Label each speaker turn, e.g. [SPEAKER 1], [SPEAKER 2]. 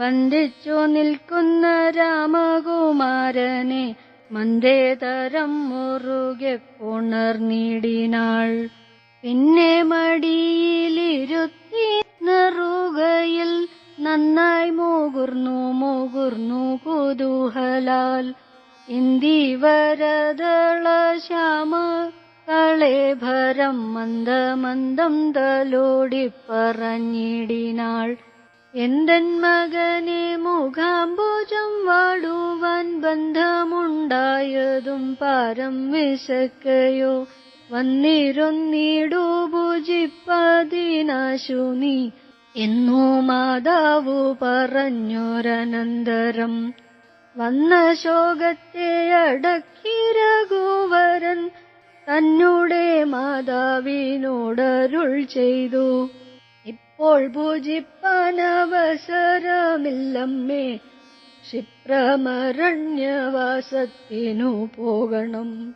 [SPEAKER 1] വന്ദിച്ചു നിൽക്കുന്ന രാമകുമാരനെ മന്ദേതരം മുറുകെ പുണർന്നിടിനാൾ പിന്നെ മടിയിലിരുത്തി നിറുകയിൽ നന്നായി മൂകുർന്നു മൂകുർന്നു കുതൂഹലാൽ. ഇന്ദിവരദള ശ്യാമ കളേഭരം മന്ദമന്ദം തലോടി പറഞ്ഞിടിനാൾ. എന്തൻ മകനെ മുഖാംബുജം വാടുവാൻ ബന്ധമുണ്ടായതും പാരം വിശക്കയോ. വന്നിരുന്നിടു ഭുജിപ്പതിനാശു നീ എന്നു മാതാവു പറഞ്ഞൊരനന്തരം. വന്ന ശോകത്തെ അടക്കി രഘുവരൻ തന്നുടെ മാതാവിനോടരുൾ ചെയ്തു. ഇപ്പോൾ ഭുജിപ്പാൻ അവസരമില്ലമ്മേ. ക്ഷിപ്രമരണ്യവാസത്തിനു പോകണം.